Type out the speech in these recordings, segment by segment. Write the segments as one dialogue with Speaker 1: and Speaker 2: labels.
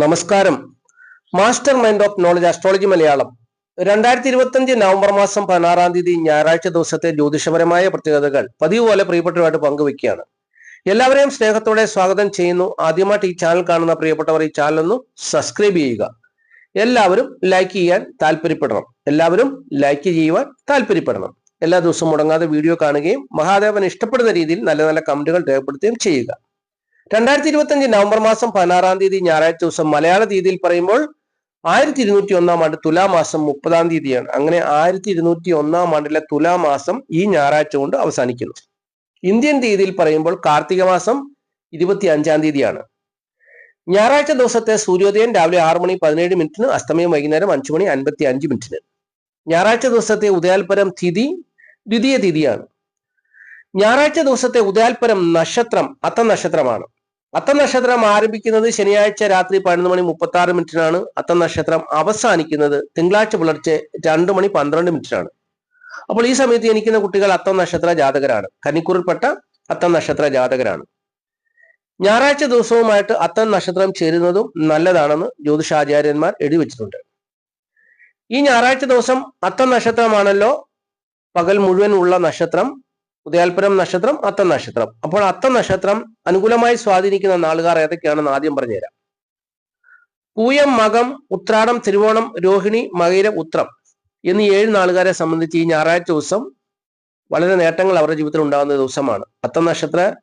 Speaker 1: നമസ്കാരം. Master mind of knowledge astrology Malayalam. രണ്ടായിരത്തി ഇരുപത്തഞ്ച് നവംബർ മാസം പതിനാറാം തീയതി ഞായറാഴ്ച ദിവസത്തെ ജ്യോതിഷപരമായ പ്രത്യേകതകൾ പതിവ് പോലെ പ്രിയപ്പെട്ടവരായിട്ട് പങ്കുവെക്കുകയാണ്. എല്ലാവരെയും സ്നേഹത്തോടെ സ്വാഗതം ചെയ്യുന്നു. ആദ്യമായിട്ട് ഈ ചാനൽ കാണുന്ന പ്രിയപ്പെട്ടവർ ഈ ചാനൽ ഒന്ന് സബ്സ്ക്രൈബ് ചെയ്യുക. എല്ലാവരും ലൈക്ക് ചെയ്യാൻ താല്പര്യപ്പെടണം. എല്ലാവരും ലൈക്ക് ചെയ്യുവാൻ താല്പര്യപ്പെടണം. എല്ലാ ദിവസവും മുടങ്ങാതെ വീഡിയോ കാണുകയും മഹാദേവൻ ഇഷ്ടപ്പെടുന്ന രീതിയിൽ നല്ല നല്ല കമന്റുകൾ രേഖപ്പെടുത്തുകയും ചെയ്യുക. രണ്ടായിരത്തി ഇരുപത്തി നവംബർ മാസം പതിനാറാം തീയതി ഞായറാഴ്ച ദിവസം മലയാള തീയതിയിൽ പറയുമ്പോൾ ആയിരത്തി ഇരുന്നൂറ്റി ഒന്നാം ആണ്ട് തുലാമാസം മുപ്പതാം തീയതിയാണ്. അങ്ങനെ ആയിരത്തി ഇരുന്നൂറ്റി ഒന്നാം ആണ്ടിലെ തുലാമാസം ഈ ഞായറാഴ്ച കൊണ്ട് അവസാനിക്കുന്നു. ഇന്ത്യൻ തീയതിയിൽ പറയുമ്പോൾ കാർത്തിക മാസം ഇരുപത്തി അഞ്ചാം തീയതിയാണ്. ഞായറാഴ്ച ദിവസത്തെ സൂര്യോദയം രാവിലെ ആറ് മണി പതിനേഴ് മിനിറ്റിന് അസ്തമയം വൈകുന്നേരം അഞ്ചു മണി അൻപത്തി അഞ്ച് മിനിറ്റിന്. ഞായറാഴ്ച ദിവസത്തെ ഉദയാൽപരം തിഥി ദ്വിതീയ തിഥിയാണ് ഞായറാഴ്ച ദിവസത്തെ ഉദയാൽപരം നക്ഷത്രം അത്ത നക്ഷത്രമാണ്. അത്ത നക്ഷത്രം ആരംഭിക്കുന്നത് ശനിയാഴ്ച രാത്രി പതിനൊന്ന് മണി മുപ്പത്തി ആറ് മിനിറ്റിനാണ്. അത്ത നക്ഷത്രം അവസാനിക്കുന്നത് തിങ്കളാഴ്ച പുലർച്ചെ രണ്ടു മണി പന്ത്രണ്ട് മിനിറ്റിനാണ്. അപ്പോൾ ഈ സമയത്ത് ജനിക്കുന്ന കുട്ടികൾ അത്ത നക്ഷത്ര ജാതകരാണ്. കന്നിക്കൂറിൽപ്പെട്ട അത്ത നക്ഷത്ര ജാതകരാണ്. ഞായറാഴ്ച ദിവസവുമായിട്ട് അത്തം നക്ഷത്രം ചേരുന്നതും നല്ലതാണെന്ന് ജ്യോതിഷാചാര്യന്മാർ എഴുതി വെച്ചിട്ടുണ്ട്. ഈ ഞായറാഴ്ച ദിവസം അത്തം നക്ഷത്രമാണല്ലോ. പകൽ മുഴുവൻ ഉള്ള നക്ഷത്രം. ഉദയാൽപുരം നക്ഷത്രം അത്തം നക്ഷത്രം. അപ്പോൾ അത്തം നക്ഷത്രം അനുകൂലമായി സ്വാധീനിക്കുന്ന നാളുകാർ ഏതൊക്കെയാണെന്ന് ആദ്യം പറഞ്ഞുതരാം. പൂയം മകം ഉത്രാടം തിരുവോണം രോഹിണി മകയിരം ഉത്രം എന്നീ ഏഴ് നാളുകാരെ സംബന്ധിച്ച് ഈ ഞായറാഴ്ച ദിവസം വളരെ നേട്ടങ്ങൾ അവരുടെ ജീവിതത്തിൽ ഉണ്ടാകുന്ന ദിവസമാണ്. അത്തം നക്ഷത്ര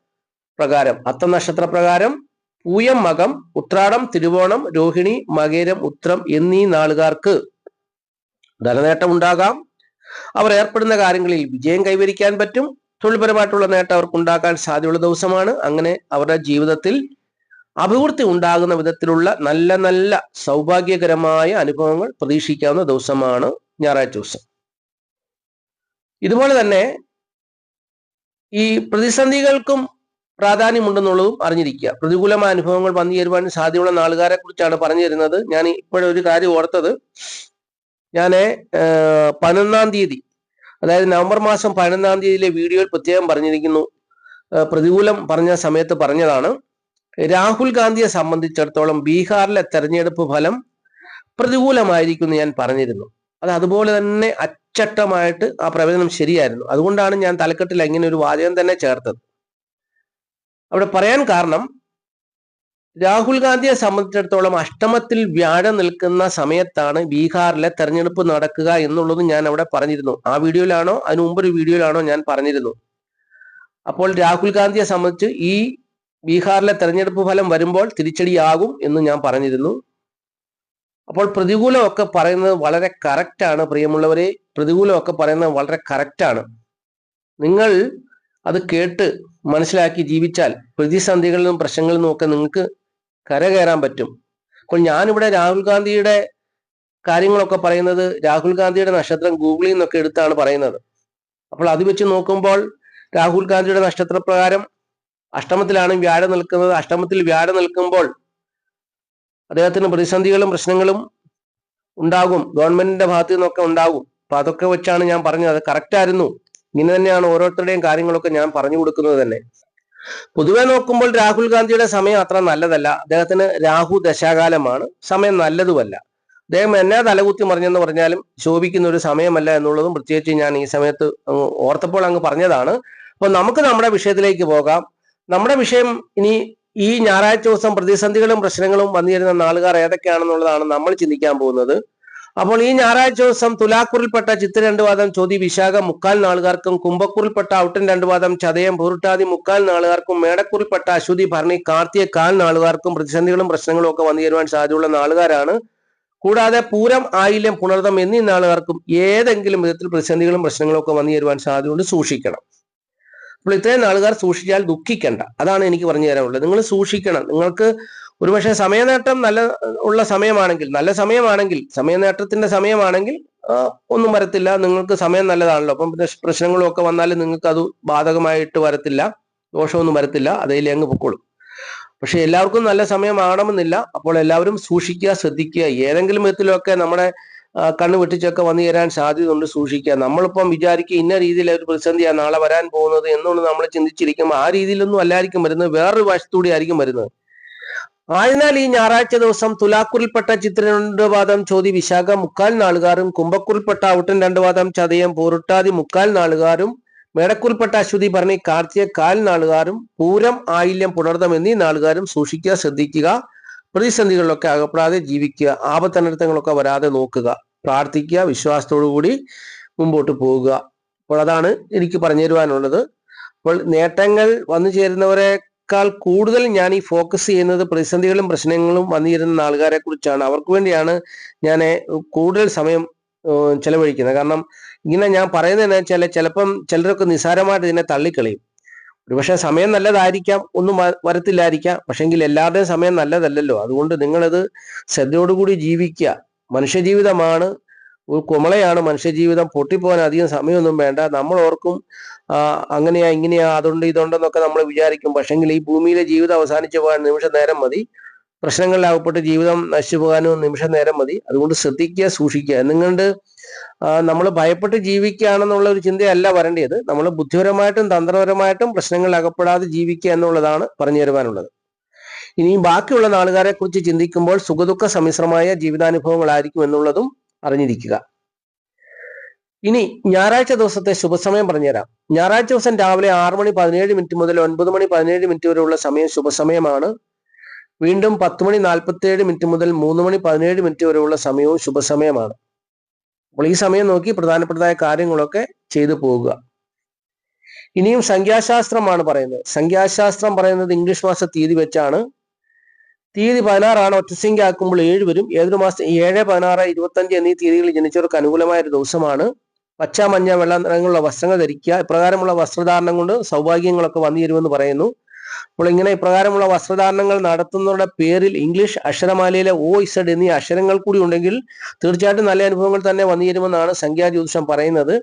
Speaker 1: പ്രകാരം അത്തം നക്ഷത്ര പ്രകാരം പൂയം മകം ഉത്രാടം തിരുവോണം രോഹിണി മകേരം ഉത്രം എന്നീ നാളുകാർക്ക് ധനനേട്ടം ഉണ്ടാകാം. അവർ ഏർപ്പെടുന്ന കാര്യങ്ങളിൽ വിജയം കൈവരിക്കാൻ പറ്റും. തൊഴിൽപരമായിട്ടുള്ള നേട്ടം അവർക്ക് ഉണ്ടാക്കാൻ സാധ്യതയുള്ള ദിവസമാണ്. അങ്ങനെ അവരുടെ ജീവിതത്തിൽ അഭിവൃദ്ധി ഉണ്ടാകുന്ന വിധത്തിലുള്ള നല്ല നല്ല സൗഭാഗ്യകരമായ അനുഭവങ്ങൾ പ്രതീക്ഷിക്കാവുന്ന ദിവസമാണ് ഞായറാഴ്ച ദിവസം. ഇതുപോലെ തന്നെ ഈ പ്രതിസന്ധികൾക്കും പ്രാധാന്യമുണ്ടെന്നുള്ളതും അറിഞ്ഞിരിക്കുക. പ്രതികൂലമായ അനുഭവങ്ങൾ വന്നു ചേരുവാൻ സാധ്യതയുള്ള നാളുകാരെ കുറിച്ചാണ് പറഞ്ഞു തരുന്നത്. ഞാൻ ഇപ്പോഴൊരു കാര്യം ഓർത്തത്. ഞാൻ പതിനൊന്നാം തീയതി അതായത് നവംബർ മാസം പതിനൊന്നാം തീയതിയിലെ വീഡിയോയിൽ പ്രത്യേകം പറഞ്ഞിരിക്കുന്നു. പ്രതികൂലം പറഞ്ഞ സമയത്ത് പറഞ്ഞതാണ് രാഹുൽ ഗാന്ധിയെ സംബന്ധിച്ചിടത്തോളം ബീഹാറിലെ തെരഞ്ഞെടുപ്പ് ഫലം പ്രതികൂലമായിരിക്കും ഞാൻ പറഞ്ഞിരുന്നു. അത് അതുപോലെ തന്നെ അച്ചട്ടമായിട്ട് ആ പ്രവചനം ശരിയായിരുന്നു. അതുകൊണ്ടാണ് ഞാൻ തലക്കെട്ടിൽ ഇങ്ങനെ ഒരു വാചകം തന്നെ ചേർത്തത്. അവിടെ പറയാൻ കാരണം രാഹുൽ ഗാന്ധിയെ സംബന്ധിച്ചിടത്തോളം അഷ്ടമത്തിൽ വ്യാഴം നിൽക്കുന്ന സമയത്താണ് ബീഹാറിലെ തെരഞ്ഞെടുപ്പ് നടക്കുക എന്നുള്ളത് ഞാൻ അവിടെ പറഞ്ഞിരുന്നു. ആ വീഡിയോയിലാണോ? അതിനു മുമ്പ് ഒരു വീഡിയോയിലാണോ ഞാൻ പറഞ്ഞിരുന്നു. അപ്പോൾ രാഹുൽ ഗാന്ധിയെ സംബന്ധിച്ച് ഈ ബീഹാറിലെ തെരഞ്ഞെടുപ്പ് ഫലം വരുമ്പോൾ തിരിച്ചടിയാകും എന്ന് ഞാൻ പറഞ്ഞിരുന്നു. അപ്പോൾ പ്രതികൂലമൊക്കെ പറയുന്നത് വളരെ കറക്റ്റാണ് പ്രിയമുള്ളവരെ. പ്രതികൂലമൊക്കെ പറയുന്നത് വളരെ കറക്റ്റാണ് നിങ്ങൾ അത് കേട്ട് മനസ്സിലാക്കി ജീവിച്ചാൽ പ്രതിസന്ധികളിലും പ്രശ്നങ്ങളിൽ നിന്നും ഒക്കെ നിങ്ങൾക്ക് കരകയറാൻ പറ്റും. അപ്പോൾ ഞാനിവിടെ രാഹുൽ ഗാന്ധിയുടെ കാര്യങ്ങളൊക്കെ പറയുന്നത് രാഹുൽ ഗാന്ധിയുടെ നക്ഷത്രം ഗൂഗിളിൽ നിന്നൊക്കെ എടുത്താണ് പറയുന്നത്. അപ്പോൾ അത് വെച്ച് നോക്കുമ്പോൾ രാഹുൽ ഗാന്ധിയുടെ നക്ഷത്രപ്രകാരം അഷ്ടമത്തിലാണ് വ്യാഴം നിൽക്കുന്നത്. അഷ്ടമത്തിൽ വ്യാഴം നിൽക്കുമ്പോൾ അദ്ദേഹത്തിന് പ്രതിസന്ധികളും പ്രശ്നങ്ങളും ഉണ്ടാകും. ഗവൺമെന്റിന്റെ ഭാഗത്തു നിന്നൊക്കെ ഉണ്ടാകും. അപ്പൊ അതൊക്കെ വെച്ചാണ് ഞാൻ പറഞ്ഞത്. അത് കറക്റ്റ് ആയിരുന്നു. ഇങ്ങനെ തന്നെയാണ് ഓരോരുത്തരുടെയും കാര്യങ്ങളൊക്കെ ഞാൻ പറഞ്ഞു കൊടുക്കുന്നത് തന്നെ. പൊതുവെ നോക്കുമ്പോൾ രാഹുൽ ഗാന്ധിയുടെ സമയം അത്ര നല്ലതല്ല. അദ്ദേഹത്തിന് രാഹു ദശാകാലമാണ്. സമയം നല്ലതുമല്ല. അദ്ദേഹം എന്നെ തലകുത്തി മറിഞ്ഞെന്ന് പറഞ്ഞാലും ശോഭിക്കുന്ന ഒരു സമയമല്ല എന്നുള്ളതും പ്രത്യേകിച്ച് ഞാൻ ഈ സമയത്ത് ഓർത്തപ്പോൾ അങ്ങ് പറഞ്ഞതാണ്. അപ്പൊ നമുക്ക് നമ്മുടെ വിഷയത്തിലേക്ക് പോകാം. നമ്മുടെ വിഷയം ഇനി ഈ ഞായറാഴ്ച ദിവസം പ്രതിസന്ധികളും പ്രശ്നങ്ങളും വന്നിരുന്ന നാളുകാർ ഏതൊക്കെയാണെന്നുള്ളതാണ് നമ്മൾ ചിന്തിക്കാൻ പോകുന്നത്. അപ്പോൾ ഈ ഞായറാഴ്ച ദിവസം തുലാക്കുറിൽപ്പെട്ട ചിത്ത രണ്ട് വാദം ചോതി വിശാഖ മുക്കാൽ നാളുകാർക്കും കുംഭക്കുറിൽപ്പെട്ട ഔട്ടൻ രണ്ട് ചതയം പൂരുട്ടാതി മുക്കാൽ നാളുകാർക്കും മേടക്കുറിൽപ്പെട്ട അശ്വതി ഭരണി കാർത്തിക കാൽ നാളുകാർക്കും പ്രതിസന്ധികളും പ്രശ്നങ്ങളും ഒക്കെ വന്നു ചേരുവാൻ സാധ്യതയുള്ള നാളുകാരാണ്. കൂടാതെ പൂരം ആയില്യം പുണർതം എന്നീ നാളുകാർക്കും ഏതെങ്കിലും വിധത്തിൽ പ്രതിസന്ധികളും പ്രശ്നങ്ങളും ഒക്കെ വന്നു ചേരുവാൻ സാധ്യതയുണ്ട് സൂക്ഷിക്കണം. അപ്പോൾ ഇത്രയും നാളുകാർ സൂക്ഷിച്ചാൽ ദുഃഖിക്കണ്ട. അതാണ് എനിക്ക് പറഞ്ഞു തരാനുള്ളത്. നിങ്ങൾ സൂക്ഷിക്കണം. നിങ്ങൾക്ക് ഒരുപക്ഷെ സമയനേട്ടം നല്ല ഉള്ള സമയമാണെങ്കിൽ നല്ല സമയമാണെങ്കിൽ സമയനേട്ടത്തിന്റെ സമയമാണെങ്കിൽ ഒന്നും വരത്തില്ല. നിങ്ങൾക്ക് സമയം നല്ലതാണല്ലോ. അപ്പം പ്രശ്നങ്ങളും ഒക്കെ വന്നാൽ നിങ്ങൾക്ക് അത് ബാധകമായിട്ട് വരത്തില്ല. ദോഷമൊന്നും വരത്തില്ല. അതേ അങ്ങ് പൊക്കോളും. പക്ഷെ എല്ലാവർക്കും നല്ല സമയമാകണമെന്നില്ല. അപ്പോൾ എല്ലാവരും സൂക്ഷിക്കുക ശ്രദ്ധിക്കുക. ഏതെങ്കിലും വിധത്തിലൊക്കെ നമ്മുടെ കണ്ണ് വെട്ടിച്ചൊക്കെ വന്നു ചേരാൻ സാധ്യതയുണ്ട് സൂക്ഷിക്കുക. നമ്മളിപ്പം വിചാരിക്കുക ഇന്ന രീതിയിൽ ഒരു പ്രതിസന്ധിയാണ് നാളെ വരാൻ പോകുന്നത് എന്നുള്ളത് നമ്മൾ ചിന്തിച്ചിരിക്കുമ്പോൾ ആ രീതിയിലൊന്നും അല്ലായിരിക്കും വരുന്നത്. വേറൊരു വശത്തൂടെ ആയിരിക്കും വരുന്നത്. ആയതിനാൽ ഈ ഞായറാഴ്ച ദിവസം തുലാക്കുറിൽപ്പെട്ട ചിത്ര രണ്ട് വാദം ചോതി വിശാഖ മുക്കാൽ നാളുകാരും കുംഭക്കുറിൽപ്പെട്ട ഔട്ടൻ രണ്ട് വാദം ചതയം പൂരുട്ടാതി മുക്കാൽ നാളുകാരും മേടക്കുറിൽപ്പെട്ട അശ്വതി ഭരണി കാർത്തിക കാൽ നാളുകാരും പൂരം ആയില്യം പുണർതം എന്നീ നാളുകാരും സൂക്ഷിക്കുക ശ്രദ്ധിക്കുക പ്രതിസന്ധികളിലൊക്കെ അകപ്പെടാതെ ജീവിക്കുക ആപത്തനർത്ഥങ്ങളൊക്കെ വരാതെ നോക്കുക പ്രാർത്ഥിക്കുക വിശ്വാസത്തോടു കൂടി മുമ്പോട്ട് പോവുക അപ്പോൾ അതാണ് എനിക്ക് പറഞ്ഞു തരുവാനുള്ളത് അപ്പോൾ നേട്ടങ്ങൾ വന്നു ചേരുന്നവരെക്കാൾ കൂടുതൽ ഞാൻ ഈ ഫോക്കസ് ചെയ്യുന്നത് പ്രതിസന്ധികളും പ്രശ്നങ്ങളും വന്നിരുന്ന ആൾക്കാരെ കുറിച്ചാണ്. അവർക്ക് വേണ്ടിയാണ് ഞാൻ കൂടുതൽ സമയം ചെലവഴിക്കുന്നത്. കാരണം ഇങ്ങനെ ഞാൻ പറയുന്നത് വെച്ചാൽ ചിലപ്പം ചിലരൊക്കെ നിസ്സാരമായിട്ട് ഇതിനെ തള്ളിക്കളയും. ഒരുപക്ഷെ സമയം നല്ലതായിരിക്കാം ഒന്നും വരത്തില്ലായിരിക്കാം. പക്ഷെങ്കിൽ എല്ലാവരുടെയും സമയം നല്ലതല്ലല്ലോ. അതുകൊണ്ട് നിങ്ങളത് ശ്രദ്ധയോടുകൂടി ജീവിക്കുക. മനുഷ്യജീവിതമാണ് ഒരു കുമളയാണ് മനുഷ്യജീവിതം. പൊട്ടിപ്പോകാൻ അധികം സമയമൊന്നും വേണ്ട. നമ്മൾ ഓർക്കും അങ്ങനെയാ ഇങ്ങനെയാ അതുണ്ട് ഇതുണ്ടെന്നൊക്കെ നമ്മൾ വിചാരിക്കും. പക്ഷെങ്കിൽ ഈ ഭൂമിയിലെ ജീവിതം അവസാനിച്ചു പോകാൻ നിമിഷ നേരം മതി. പ്രശ്നങ്ങളിലാകപ്പെട്ട് ജീവിതം നശിച്ചു പോകാനും നിമിഷ നേരം മതി. അതുകൊണ്ട് ശ്രദ്ധിക്കുക സൂക്ഷിക്കുക. നിങ്ങളുടെ നമ്മൾ ഭയപ്പെട്ട് ജീവിക്കുകയാണെന്നുള്ള ഒരു ചിന്തയല്ല വരേണ്ടത് നമ്മൾ ബുദ്ധിപരമായിട്ടും തന്ത്രപരമായിട്ടും പ്രശ്നങ്ങളിൽ അകപ്പെടാതെ ജീവിക്കുക എന്നുള്ളതാണ് പറഞ്ഞു തരുവാനുള്ളത്. ഇനി ബാക്കിയുള്ള നാളുകാരെ കുറിച്ച് ചിന്തിക്കുമ്പോൾ സുഖദുഃഖ സമ്മിശ്രമായ ജീവിതാനുഭവങ്ങളായിരിക്കും എന്നുള്ളതും അറിഞ്ഞിരിക്കുക. ഇനി ഞായറാഴ്ച ദിവസത്തെ ശുഭസമയം പറഞ്ഞുതരാം. ഞായറാഴ്ച ദിവസം രാവിലെ ആറ് മണി പതിനേഴ് മിനിറ്റ് മുതൽ ഒൻപത് മണി പതിനേഴ് മിനിറ്റ് വരെയുള്ള സമയം ശുഭസമയമാണ്. വീണ്ടും പത്ത് മണി നാൽപ്പത്തി ഏഴ് മിനിറ്റ് മുതൽ മൂന്ന് മണി പതിനേഴ് മിനിറ്റ് വരെയുള്ള സമയവും ശുഭസമയമാണ്. അപ്പോൾ ഈ സമയം നോക്കി പ്രധാനപ്പെട്ടതായ കാര്യങ്ങളൊക്കെ ചെയ്തു പോവുക. ഇനിയും സംഖ്യാശാസ്ത്രമാണ് പറയുന്നത്. സംഖ്യാശാസ്ത്രം പറയുന്നത് ഇംഗ്ലീഷ് മാസ തീയതി വെച്ചാണ്. തീയതി പതിനാറാണ്. ഒറ്റസംഖ്യ ആക്കുമ്പോൾ ഏഴ് വരും. ഏതൊരു മാസം ഏഴ് പതിനാറ് ഇരുപത്തഞ്ച് എന്നീ തീയതികളിൽ ജനിച്ചവർക്ക് അനുകൂലമായ ഒരു ദിവസമാണ്. പച്ച മഞ്ഞ വെള്ള നിറങ്ങളുള്ള വസ്ത്രങ്ങൾ ധരിക്കുക. ഇപ്രകാരമുള്ള വസ്ത്രധാരണം കൊണ്ട് സൗഭാഗ്യങ്ങളൊക്കെ വന്നു തരുമെന്ന് പറയുന്നു. അപ്പോൾ ഇങ്ങനെ ഇപ്രകാരമുള്ള വസ്ത്രധാരണങ്ങൾ നടത്തുന്നവരുടെ പേരിൽ ഇംഗ്ലീഷ് അക്ഷരമാലയിലെ ഓ ഇസഡ് എന്നീ അക്ഷരങ്ങൾ കൂടി ഉണ്ടെങ്കിൽ തീർച്ചയായിട്ടും നല്ല അനുഭവങ്ങൾ തന്നെ വന്നു തരുമെന്നാണ് സംഖ്യാ ജ്യോതിഷം പറയുന്നത്.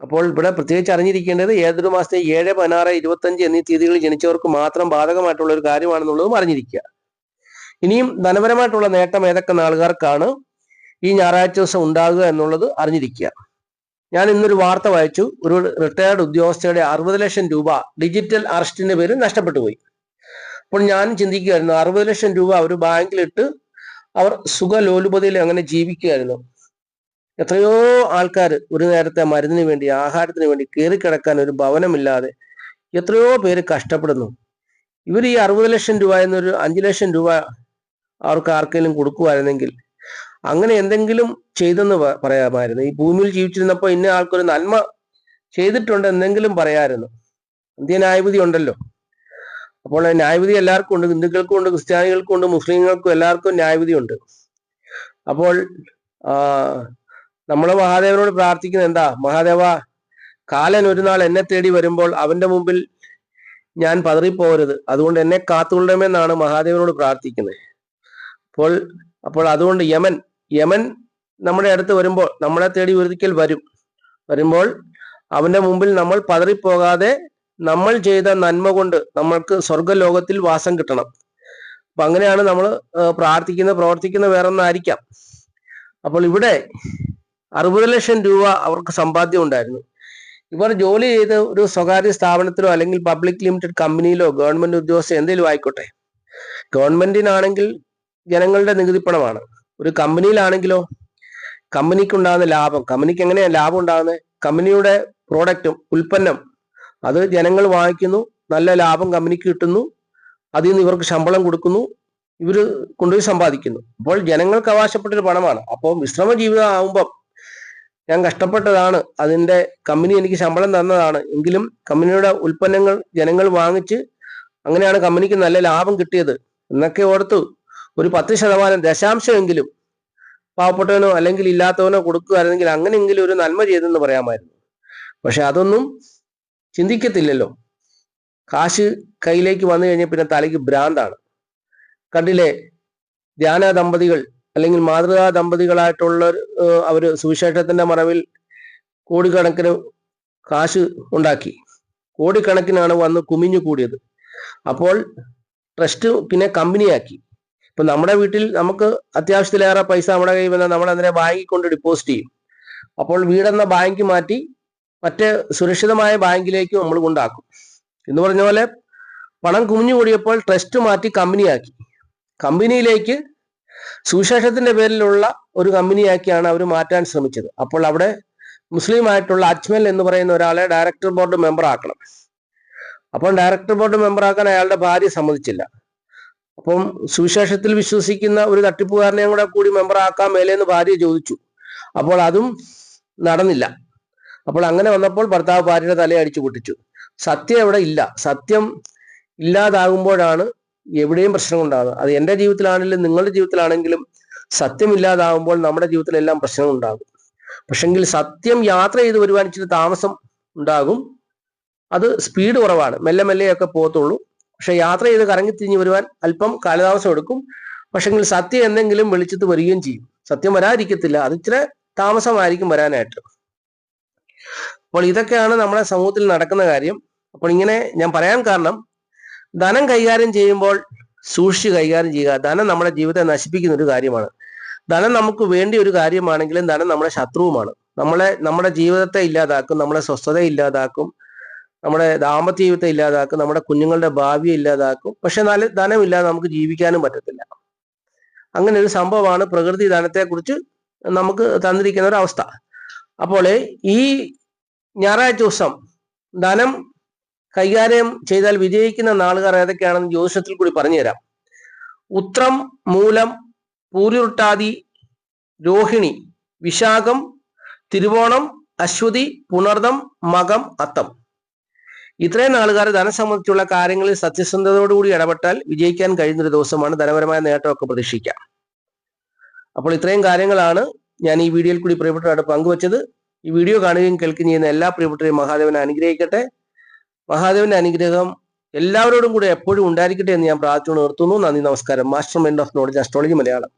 Speaker 1: അപ്പോൾ ഇവിടെ പ്രത്യേകിച്ച് അറിഞ്ഞിരിക്കേണ്ടത് ഏതൊരു മാസത്തെ ഏഴ് പതിനാറ് ഇരുപത്തഞ്ച് എന്നീ തീയതികളിൽ ജനിച്ചവർക്ക് മാത്രം ബാധകമായിട്ടുള്ള ഒരു കാര്യമാണെന്നുള്ളതും അറിഞ്ഞിരിക്കുക. ഇനിയും ധനപരമായിട്ടുള്ള നേട്ടം ഏതൊക്കെ നാളുകാർക്കാണ് ഈ ഞായറാഴ്ച ദിവസം ഉണ്ടാകുക എന്നുള്ളത് അറിഞ്ഞിരിക്കുക. ഞാൻ ഇന്നൊരു വാർത്ത വായിച്ചു. ഒരു റിട്ടയർഡ് ഉദ്യോഗസ്ഥയുടെ അറുപത് ലക്ഷം രൂപ ഡിജിറ്റൽ അറസ്റ്റിന്റെ പേരിൽ നഷ്ടപ്പെട്ടു പോയി അപ്പോൾ ഞാൻ ചിന്തിക്കുകയായിരുന്നു അറുപത് ലക്ഷം രൂപ അവർ ബാങ്കിലിട്ട് അവർ സുഖലോലുപതയിൽ അങ്ങനെ ജീവിക്കുകയായിരുന്നു. എത്രയോ ആൾക്കാർ ഒരു നേരത്തെ മരുന്നിന് വേണ്ടി ആഹാരത്തിന് വേണ്ടി കയറി കിടക്കാൻ ഒരു ഭവനമില്ലാതെ എത്രയോ പേര് കഷ്ടപ്പെടുന്നു. ഇവർ ഈ അറുപത് ലക്ഷം രൂപ എന്നൊരു അഞ്ചു ലക്ഷം രൂപ അവർക്ക് ആർക്കെങ്കിലും കൊടുക്കുമായിരുന്നെങ്കിൽ അങ്ങനെ എന്തെങ്കിലും ചെയ്തെന്ന് പറയാമായിരുന്നു. ഈ ഭൂമിയിൽ ജീവിച്ചിരുന്നപ്പോൾ ഇന്ന ആൾക്കൊരു നന്മ ചെയ്തിട്ടുണ്ട് എന്തെങ്കിലും പറയാമായിരുന്നു ഇന്ത്യ ന്യായവിധി ഉണ്ടല്ലോ. അപ്പോൾ ന്യായവിധി എല്ലാവർക്കും ഉണ്ട്. ഹിന്ദുക്കൾക്കും ഉണ്ട് ക്രിസ്ത്യാനികൾക്കും ഉണ്ട് മുസ്ലിങ്ങൾക്കും എല്ലാവർക്കും ന്യായവിധി ഉണ്ട്. അപ്പോൾ നമ്മൾ മഹാദേവനോട് പ്രാർത്ഥിക്കുന്നത് എന്താ? മഹാദേവ കാലൻ ഒരു നാൾ എന്നെ തേടി വരുമ്പോൾ അവന്റെ മുമ്പിൽ ഞാൻ പതറിപ്പോകരുത്. അതുകൊണ്ട് എന്നെ കാത്തുകൊള്ളണമെന്നാണ് മഹാദേവനോട് പ്രാർത്ഥിക്കുന്നത്. അപ്പോൾ അപ്പോൾ അതുകൊണ്ട് യമൻ യമൻ നമ്മുടെ അടുത്ത് വരുമ്പോൾ നമ്മളെ തേടി ഒരിക്കൽ വരും. വരുമ്പോൾ അവന്റെ മുമ്പിൽ നമ്മൾ പതറിപ്പോകാതെ നമ്മൾ ചെയ്ത നന്മ കൊണ്ട് നമ്മൾക്ക് സ്വർഗലോകത്തിൽ വാസം കിട്ടണം. അപ്പൊ അങ്ങനെയാണ് നമ്മൾ പ്രാർത്ഥിക്കുന്ന പ്രവർത്തിക്കുന്ന വേറൊന്നായിരിക്കാം അപ്പോൾ ഇവിടെ അറുപത് ലക്ഷം രൂപ അവർക്ക് സമ്പാദ്യം ഉണ്ടായിരുന്നു. ഇവർ ജോലി ചെയ്ത് ഒരു സ്വകാര്യ സ്ഥാപനത്തിലോ അല്ലെങ്കിൽ പബ്ലിക് ലിമിറ്റഡ് കമ്പനിയിലോ ഗവൺമെന്റ് ഉദ്യോഗസ്ഥ എന്തെങ്കിലും ആയിക്കോട്ടെ. ഗവൺമെന്റിനാണെങ്കിൽ ജനങ്ങളുടെ നികുതി പണമാണ്. ഒരു കമ്പനിയിലാണെങ്കിലോ കമ്പനിക്ക് ഉണ്ടാകുന്ന ലാഭം കമ്പനിക്ക് എങ്ങനെയാണ് ലാഭം ഉണ്ടാകുന്നത്? കമ്പനിയുടെ പ്രോഡക്റ്റും ഉൽപ്പന്നം അത് ജനങ്ങൾ വാങ്ങിക്കുന്നു നല്ല ലാഭം കമ്പനിക്ക് കിട്ടുന്നു അതിൽ നിന്ന് ഇവർക്ക് ശമ്പളം കൊടുക്കുന്നു ഇവർ കൊണ്ടുപോയി സമ്പാദിക്കുന്നു. അപ്പോൾ ജനങ്ങൾക്ക് അവകാശപ്പെട്ടൊരു പണമാണ്. അപ്പോൾ വിശ്രമ ജീവിതം ആകുമ്പം ഞാൻ കഷ്ടപ്പെട്ടതാണ് അതിന്റെ കമ്പനി എനിക്ക് ശമ്പളം തന്നതാണ് എങ്കിലും കമ്പനിയുടെ ഉൽപ്പന്നങ്ങൾ ജനങ്ങൾ വാങ്ങിച്ച് അങ്ങനെയാണ് കമ്പനിക്ക് നല്ല ലാഭം കിട്ടിയത് എന്നൊക്കെ ഓർത്തു ഒരു പത്ത് ശതമാനം ദശാംശമെങ്കിലും പാവപ്പെട്ടവനോ അല്ലെങ്കിൽ ഇല്ലാത്തവനോ കൊടുക്കുകയായിരുന്നെങ്കിൽ അങ്ങനെയെങ്കിലും ഒരു നന്മ ചെയ്തെന്ന് പറയാമായിരുന്നു. പക്ഷെ അതൊന്നും ചിന്തിക്കത്തില്ലല്ലോ. കാശ് കയ്യിലേക്ക് വന്നു കഴിഞ്ഞാൽ പിന്നെ തലയ്ക്ക് ഭ്രാന്താണ്. കണ്ടില്ലേ? ധ്യാന ദമ്പതികൾ അല്ലെങ്കിൽ മാതൃകാ ദമ്പതികളായിട്ടുള്ള അവർ സുവിശേഷത്തിന്റെ മറവിൽ കോടിക്കണക്കിന് കാശ് ഉണ്ടാക്കി. കോടിക്കണക്കിനാണ് വന്ന് കുമിഞ്ഞു കൂടിയത്. അപ്പോൾ ട്രസ്റ്റ് പിന്നെ കമ്പനിയാക്കി. ഇപ്പൊ നമ്മുടെ വീട്ടിൽ നമുക്ക് അത്യാവശ്യത്തിലേറെ പൈസ നമ്മുടെ കയ്യിൽ വന്നാൽ നമ്മൾ അതിനെ ബാങ്കിൽ കൊണ്ട് ഡിപ്പോസിറ്റ് ചെയ്യും. അപ്പോൾ വീടെന്ന ബാങ്ക് മാറ്റി മറ്റ് സുരക്ഷിതമായ ബാങ്കിലേക്ക് നമ്മൾ കൊണ്ടാക്കും. എന്ന് പറഞ്ഞ പോലെ പണം കുമിഞ്ഞു കൂടിയപ്പോൾ ട്രസ്റ്റ് മാറ്റി കമ്പനിയാക്കി കമ്പനിയിലേക്ക് സുവിശേഷത്തിന്റെ പേരിലുള്ള ഒരു കമ്പനിയാക്കിയാണ് അവർ മാറ്റാൻ ശ്രമിച്ചത്. അപ്പോൾ അവിടെ മുസ്ലിം ആയിട്ടുള്ള അജ്മൽ എന്ന് പറയുന്ന ഒരാളെ ഡയറക്ടർ ബോർഡ് മെമ്പർ ആക്കണം. അപ്പോൾ ഡയറക്ടർ ബോർഡ് മെമ്പർ ആക്കാൻ അയാളുടെ ഭാര്യ സമ്മതിച്ചില്ല. അപ്പം സുവിശേഷത്തിൽ വിശ്വസിക്കുന്ന ഒരു തട്ടിപ്പുകാരനെയും കൂടെ കൂടി മെമ്പർ ആക്കാൻ മേലെന്ന് ഭാര്യ ചോദിച്ചു. അപ്പോൾ അതും നടന്നില്ല. അപ്പോൾ അങ്ങനെ വന്നപ്പോൾ ഭർത്താവ് ഭാര്യയുടെ തലയടിച്ചു പൊട്ടിച്ചു. സത്യം അവിടെ ഇല്ല. സത്യം ഇല്ലാതാകുമ്പോഴാണ് എവിടെയും പ്രശ്നം ഉണ്ടാകുന്നത്. അത് എന്റെ ജീവിതത്തിലാണെങ്കിലും നിങ്ങളുടെ ജീവിതത്തിലാണെങ്കിലും സത്യം ഇല്ലാതാകുമ്പോൾ നമ്മുടെ ജീവിതത്തിലെല്ലാം പ്രശ്നം ഉണ്ടാകും. പക്ഷെങ്കിൽ സത്യം യാത്ര ചെയ്ത് വരുവാൻ ഇച്ചിരി താമസം ഉണ്ടാകും. അത് സ്പീഡ് കുറവാണ്. മെല്ലെ മെല്ലെയൊക്കെ പോകത്തുള്ളൂ. പക്ഷെ യാത്ര ചെയ്ത് കറങ്ങി തിരിഞ്ഞ് വരുവാൻ അല്പം കാലതാമസം എടുക്കും. പക്ഷെങ്കിൽ സത്യം എന്തെങ്കിലും വെളിച്ചത്ത് വരികയും ചെയ്യും. സത്യം വരാതിരിക്കത്തില്ല. അത് ഇച്ചിരി താമസമായിരിക്കും വരാനായിട്ട്. അപ്പോൾ ഇതൊക്കെയാണ് നമ്മുടെ സമൂഹത്തിൽ നടക്കുന്ന കാര്യം. അപ്പോൾ ഇങ്ങനെ ഞാൻ പറയാൻ കാരണം ധനം കൈകാര്യം ചെയ്യുമ്പോൾ സൂക്ഷിച്ച് കൈകാര്യം ചെയ്യുക. ധനം നമ്മുടെ ജീവിതത്തെ നശിപ്പിക്കുന്ന ഒരു കാര്യമാണ്. ധനം നമുക്ക് വേണ്ടി ഒരു കാര്യമാണെങ്കിലും ധനം നമ്മുടെ ശത്രുവുമാണ്. നമ്മളെ നമ്മുടെ ജീവിതത്തെ ഇല്ലാതാക്കും നമ്മളെ സ്വസ്ഥത ഇല്ലാതാക്കും നമ്മുടെ ദാമ്പത്യ ജീവിതത്തെ ഇല്ലാതാക്കും നമ്മുടെ കുഞ്ഞുങ്ങളുടെ ഭാവി ഇല്ലാതാക്കും. പക്ഷെ നല്ല ധനമില്ലാതെ നമുക്ക് ജീവിക്കാനും പറ്റത്തില്ല. അങ്ങനെ ഒരു സംഭവമാണ് പ്രകൃതി ധനത്തെക്കുറിച്ച് നമുക്ക് തന്നിരിക്കുന്ന ഒരു അവസ്ഥ. അപ്പോൾ ഈ ഞായറാഴ്ച ദിവസം ധനം കൈകാര്യം ചെയ്താൽ വിജയിക്കുന്ന നാളുകാർ ഏതൊക്കെയാണെന്ന് ജ്യോതിഷത്തിൽ കൂടി പറഞ്ഞുതരാം. ഉത്രം മൂലം പൂരുരുട്ടാതി രോഹിണി വിശാഖം തിരുവോണം അശ്വതി പുണർദം മകം അത്തം. ഇത്രയും നാളുകാർ ധനം സംബന്ധിച്ചുള്ള കാര്യങ്ങളിൽ സത്യസന്ധതയോടുകൂടി ഇടപെട്ടാൽ വിജയിക്കാൻ കഴിയുന്ന ഒരു ദിവസമാണ് ധനപരമായ നേട്ടമൊക്കെ പ്രതീക്ഷിക്കാം. അപ്പോൾ ഇത്രയും കാര്യങ്ങളാണ് ഞാൻ ഈ വീഡിയോയിൽ കൂടി പ്രിയപ്പെട്ടവരോട് പങ്കുവച്ചത്. ഈ വീഡിയോ കാണുകയും കേൾക്കുകയും ചെയ്യുന്ന എല്ലാ പ്രിയപ്പെട്ടവരെയും മഹാദേവനെ അനുഗ്രഹിക്കട്ടെ. മഹാദേവന്റെ അനുഗ്രഹം എല്ലാവരോടും കൂടെ എപ്പോഴും ഉണ്ടായിരിക്കട്ടെ എന്ന് ഞാൻ പ്രാർത്ഥന നിർത്തുന്നു. നന്ദി നമസ്കാരം. Master mind of knowledge astrology Malayalam